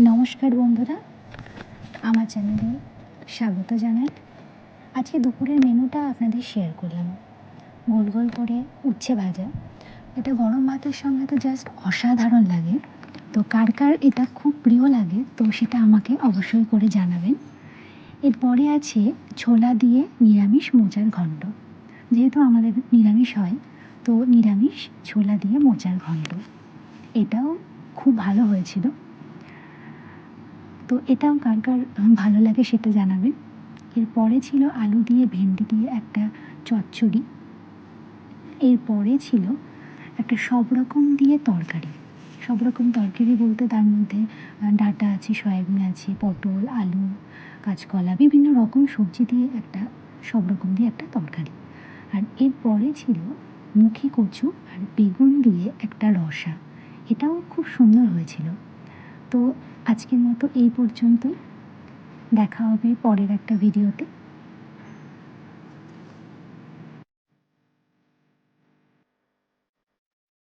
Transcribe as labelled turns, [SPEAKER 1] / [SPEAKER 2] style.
[SPEAKER 1] নমস্কার বন্ধুরা, আমার চ্যানেলে স্বাগত জানাই। আজকে দুপুরের মেনুটা আপনাদের শেয়ার করলাম। গোল গোল করে উচ্ছে ভাজা। এটা গরম ভাতের সঙ্গে তো জাস্ট অসাধারণ লাগে। তো কার কার এটা খুব প্রিয় লাগে, তো সেটা আমাকে অবশ্যই করে জানাবেন। এরপরে আছে ছোলা দিয়ে নিরামিষ মোচার ঘণ্ট। যেহেতু আমাদের নিরামিষ হয়, তো নিরামিষ ছোলা দিয়ে মোচার ঘণ্ট। এটাও খুব ভালো হয়েছিল। তো এটাও কার কার ভালো লাগে সেটা জানাবেন এরপরে ছিল আলু দিয়ে ভেন্ডি দিয়ে একটা চচ্চড়ি। এরপরে ছিল একটা সব রকম দিয়ে তরকারি। সব রকম তরকারি বলতে তার মধ্যে ডাঁটা আছে, সয়াবিন আছে, পটল, আলু, কাঁচকলা, বিভিন্ন রকম সবজি দিয়ে একটা, সব রকম দিয়ে একটা তরকারি। আর এরপরে ছিল মুখি কচু আর বেগুন দিয়ে একটা রসা। এটাও খুব সুন্দর হয়েছিল। তো আজকের মতো এই পর্যন্তই। দেখা হবে পরের একটা ভিডিওতে।